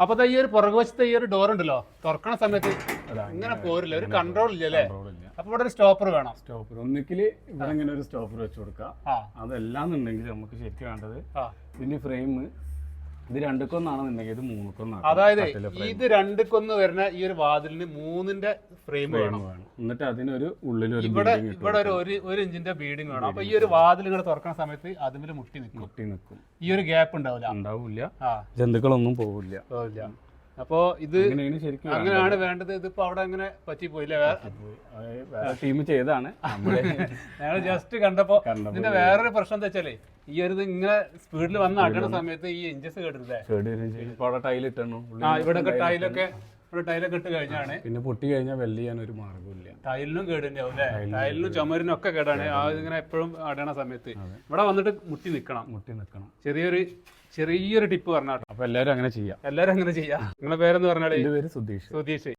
അപ്പൊ ഈ ഒരു പുറകുവശത്തെ ഈ ഒരു ഡോർ ഉണ്ടല്ലോ തുറക്കണ സമയത്ത് ഇങ്ങനെ പോരില്ല ഒരു കൺട്രോൾ ഇല്ല അല്ലേ? ഇല്ല. അപ്പൊ ഇവിടെ ഒരു സ്റ്റോപ്പർ വേണം. സ്റ്റോപ്പർ ഒന്നിക്കിൽ ഇവിടെ ഇങ്ങനെ ഒരു സ്റ്റോപ്പർ വെച്ച് കൊടുക്കാം. അതെല്ലാം അതല്ലാന്നുണ്ടെങ്കിൽ നമുക്ക് ശരിക്കും വേണ്ടത് ഇതിന്റെ ഫ്രെയിം ഇത് രണ്ടുക്കൊന്നാണെന്നുണ്ടെങ്കിൽ ഇത് മൂന്നുക്കൊന്നാണ് അതായത് ഇത് രണ്ടുക്കൊന്ന് വരുന്ന ഈ ഒരു വാതിലിന് മൂന്നിന്റെ ഫ്രെയിം വേണം. എന്നിട്ട് അതിനൊരു ഉള്ളിലൊരു ഇവിടെ ഇവിടെ ഒരു ഒരു ഇഞ്ചിന്റെ ബീഡിങ് വേണം. അപ്പൊ ഈ ഒരു വാതിൽ ഇങ്ങനെ തുറക്കുന്ന സമയത്ത് അതിന് മുട്ടി നിൽക്കും. മുട്ടി നിൽക്കും. ഈ ഒരു ഗ്യാപ്പ് ഉണ്ടാവില്ല. ഉണ്ടാവില്ല. ജന്തുക്കളൊന്നും പോവില്ല. അപ്പോ ഇത് അങ്ങനെയാണ് ശരിക്കും അങ്ങനെയാണ് വേണ്ടത്. ഇതിപ്പോ അവിടെ അങ്ങനെ പറ്റി പോയില്ലേ ടീം ചെയ്താണ് ഞങ്ങൾ ജസ്റ്റ് കണ്ടപ്പോ കണ്ടപ്പോ ഇതിന്റെ വേറൊരു പ്രശ്നം എന്താ വെച്ചാലേ ഈ ഒരു ഇങ്ങനെ സ്പീഡിൽ വന്ന് അടണ സമയത്ത് ഈ എഞ്ചസ് കേട്ടില്ലേ അവിടെ ആ ഇവിടെ ടൈലൊക്കെ ഇവിടെ ടൈലൊക്കെ ഇട്ട് കഴിഞ്ഞാണ്. പിന്നെ പൊട്ടി കഴിഞ്ഞാൽ വെല്ല് ചെയ്യാൻ ഒരു മാർഗമില്ല ടൈലിനും കേടുണ്ടാവും അല്ലേ? ടൈലിനും ചുമരിനും ഒക്കെ കേടാണ്. ആ ഇങ്ങനെ എപ്പോഴും അടയണ സമയത്ത്. ഇവിടെ വന്നിട്ട് മുട്ടി നിൽക്കണം മുട്ടി നിൽക്കണം ചെറിയൊരു ചെറിയൊരു ടിപ്പ് പറഞ്ഞാട്ടോ അപ്പൊ എല്ലാവരും അങ്ങനെ ചെയ്യാം. എല്ലാരും അങ്ങനെ ചെയ്യാം. നിങ്ങളെ പേരെന്ന് പറഞ്ഞാൽ സുധീഷ്. സുധീഷ്.